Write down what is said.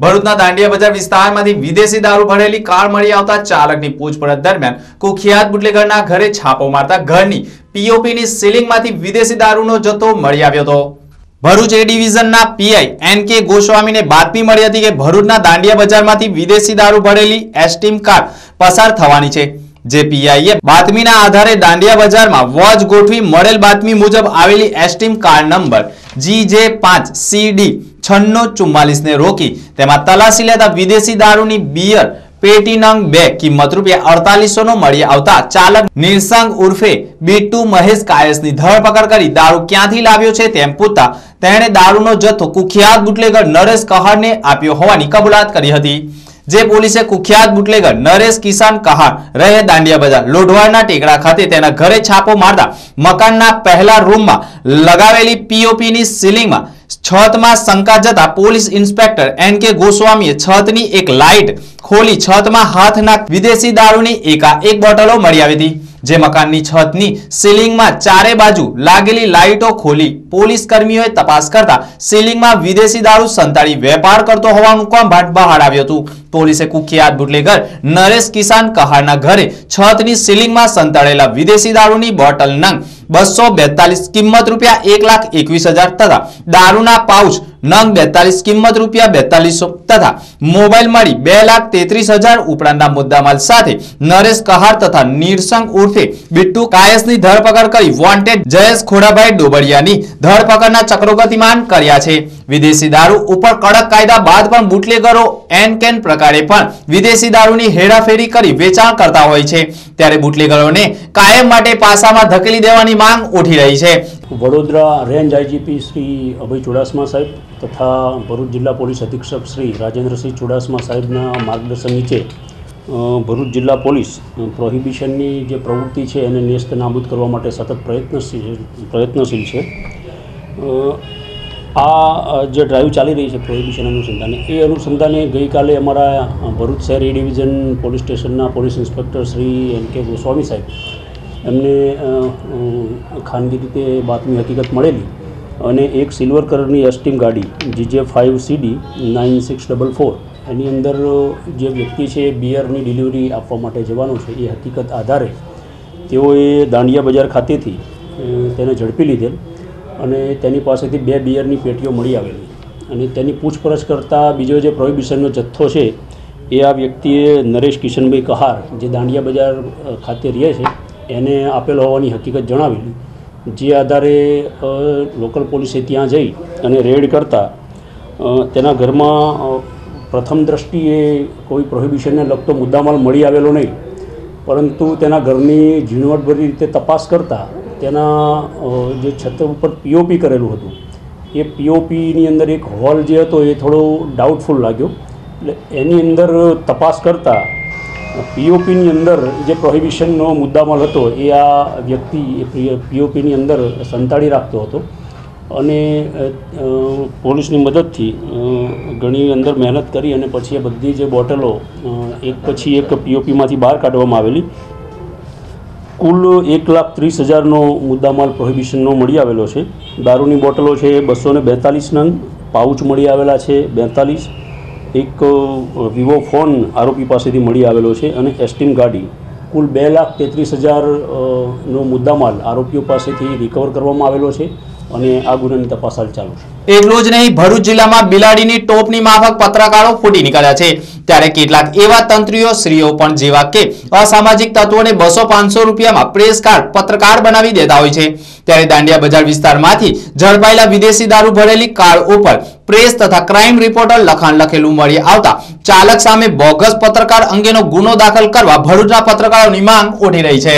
ભરૂચના દાંડિયા બજાર વિસ્તારમાંથી વિદેશી દારૂ ભરેલી કાર મળી આવતા ચાલકની પૂછપરછ દરમિયાન કુખ્યાત બુટલેગરના ઘરે છાપો મારતા ઘરની પીઓપીની સીલિંગમાંથી વિદેશી દારૂનો જથ્થો મળી આવ્યો હતો. ભરૂચ એ ડિવિઝનના પીઆઈ એન કે ગોસ્વામીને બાતમી મળી હતી કે ભરૂચના દાંડિયા બજારમાંથી વિદેશી દારૂ ભરેલી એસટીમ કાર પસાર થવાની છે. જે પીઆઈએ બાતમીના આધારે દાંડિયા બજારમાં વોચ ગોઠવી મળેલ બાતમી મુજબ આવેલી એસટીમ કાર નંબર જી જે પાંચ સી ડી છન્નું ચુમ્માલીસને રોકી તેમાં તલાસી લેતા વિદેશી દારૂની બિયર પેટી નંગ બે, કિંમત રૂપિયા અડતાલીસો નો મળી આવતા ચાલક નિરસંગ ઉર્ફે બીટુ મહેશ કાયસની ધરપકડ કરી દારૂ ક્યાંથી લાવ્યો છે તેમ પૂછતા તેણે દારૂનો જથ્થો કુખ્યાત બુટલેગર નરેશ કહારને આપ્યો હોવાની કબૂલાત કરી હતી. જે પોલીસે કુખ્યાત બુટલેગર નરેશ કિસાન કહાર રહે દાંડિયા બજાર. લોઢવાડના ટેકડા ખાતે તેના ઘરે છાપો મારતા મકાનના પહેલા રૂમમાં લગાવેલી પીઓપીની સીલિંગમાં છતમાં શંકા જતા પોલીસ ઇન્સ્પેક્ટર એન કે ગોસ્વામીએ છતની એક લાઇટ ખોલી છતમાં હાથ નાખ વિદેશી દારૂની એકા એક બોટલો મળી આવી હતી. જે મકાનની છતની સીલિંગમાં ચારે બાજુ લાગેલી લાઇટો ખોલી પોલીસ કર્મીઓએ તપાસ કરતા સીલિંગમાં વિદેશી દારૂ સંતાડી વેપાર કરતો હોવાનું કૌભાંડ બહાર આવ્યું હતું. પોલીસે કુખ્યાત બુટલેગર નરેશ કિસાન કહારના ઘરે છતની સીલિંગમાં સંતાડેલા વિદેશી દારૂની બોટલ નંગ બસો બેતાલીસ કિંમત રૂપિયા એક લાખ એકવીસ હજાર તથા દારૂના પાઉચ નંગ બેતાલીસ કિંમત રૂપિયા બેતાલીસો. તથા મોબાઈલ મળી બે લાખ તેત્રીસ હજાર ઉપરાંતના મુદ્દામાલ સાથે નરેશ કહાર તથા નિરસંગ ઉર્ફે બિટ્ટુ કાયસની ધરપકડ કરી વોન્ટેડ જયેશ ખોડાભાઈ ડોબડિયાની ધરપકડના ચક્રો ગતિમાન કર્યા છે. વિદેશી દારૂ ઉપર કડક કાયદા બાદ પણ બુટલેગરો એન કેન પ્રકારે પણ વિદેશી દારૂની હેરાફેરી કરી વેચાણ કરતા હોય છે. ત્યારે બુટલેગરોને કાયમ માટે પાસામાં ધકેલી દેવાની માંગ ઉઠી રહી છે. વડોદરા રેન્જ આઈજીપી શ્રી અભય ચુડાસમા સાહેબ તથા ભરૂચ જિલ્લા પોલીસ અધિક્ષક શ્રી રાજેન્દ્રસિંહ ચુડાસમા સાહેબના માર્ગદર્શન નીચે ભરૂચ જિલ્લા પોલીસ પ્રોહિબિશનની જે પ્રવૃત્તિ છે એને નેસ્ત નાબૂદ કરવા માટે સતત પ્રયત્નશીલ પ્રયત્નશીલ છે. આ જે ડ્રાઈવ ચાલી રહી છે પ્રોહિબિશન અનુસંધાને, એ અનુસંધાને ગઈકાલે અમારા ભરૂચ શહેર એ ડિવિઝન પોલીસ સ્ટેશનના police inspector Shri N K Goswami સાહેબ, એમને ખાનગી રીતે બાતમી હકીકત મળેલી અને એક સિલ્વર કલરની એસ્ટીમ ગાડી GJ five CD nine six double four એની અંદર જે વ્યક્તિ છે બિયરની ડિલિવરી આપવા માટે જવાનો છે, એ હકીકત આધારે તેઓએ દાંડિયા બજાર ખાતેથી તેને ઝડપી લીધેલ. અને તેની પાસેથી બે બિયરની પેટીઓ મળી આવેલી. અને તેની પૂછપરછ કરતાં બીજો જે પ્રોહિબિશનનો જથ્થો છે, એ આ વ્યક્તિએ નરેશ કિશનભાઈ કહાર, જે દાંડિયા બજાર ખાતે રહે છે, એને આપેલો હોવાની હકીકત જણાવેલી. જે આધારે લોકલ પોલીસે ત્યાં જઈ અને રેડ કરતાં તેના ઘરમાં પ્રથમ દ્રષ્ટિએ કોઈ પ્રોહિબિશનને લગતો મુદ્દામાલ મળી આવેલો નહીં. પરંતુ તેના ઘરની ઝીણવટભરી રીતે તપાસ કરતાં તેના જે છત ઉપર પીઓપી કરેલું હતું, એ પીઓપીની અંદર એક હોલ જે હતો એ થોડો ડાઉટફુલ લાગ્યો. એટલે એની અંદર તપાસ કરતાં પીઓપીની અંદર જે પ્રોહિબિશનનો મુદ્દામાલ હતો, એ આ વ્યક્તિ, એ પીઓપીની અંદર સંતાડી રાખતો હતો. અને પોલીસની મદદથી ઘણી અંદર મહેનત કરી અને પછી એ બધી જે બોટલો એક પછી એક પીઓપીમાંથી બહાર કાઢવામાં આવેલી કુલ એક લાખ ત્રીસ હજારનો મુદ્દામાલ પ્રોહિબિશનનો મળી આવેલો છે. દારૂની બોટલો છે બસો ને બેતાલીસ નંગ, પાઉચ મળી આવેલા છે, બેતાલીસ. એક વિવો ફોન આરોપી પાસેથી મળી આવેલો છે અને એસ્ટીમ ગાડી. કુલ બે લાખ તેત્રીસ હજાર નો મુદ્દામાલ આરોપીઓ પાસેથી રિકવર કરવામાં આવેલો છે અને આ ગુનાની તપાસ હાલ ચાલુ છે. એટલું જ નહીં, ભરૂચ જિલ્લામાં બિલાડીની ટોપની માફક પત્રકારો ફૂટી નીકળ્યા છે. ત્યારે કેટલાક એવા તંત્રીઓ, સ્ત્રીઓ પણ જેવા કે અસામાજિક તત્વોને બસો પાંચસો રૂપિયામાં પ્રેસ કાર્ડ પત્રકાર બનાવી દેતા હોય છે. ત્યારે દાંડિયા બજાર વિસ્તારમાંથી ઝડપાયેલા વિદેશી દારૂ ભરેલી કાર ઉપર પ્રેસ તથા ક્રાઇમ રિપોર્ટર લખાણ લખેલું મળી આવતા ચાલક સામે બોગસ પત્રકાર અંગેનો ગુનો દાખલ કરવા ભરૂચના પત્રકારોની માંગ ઉઠી રહી છે.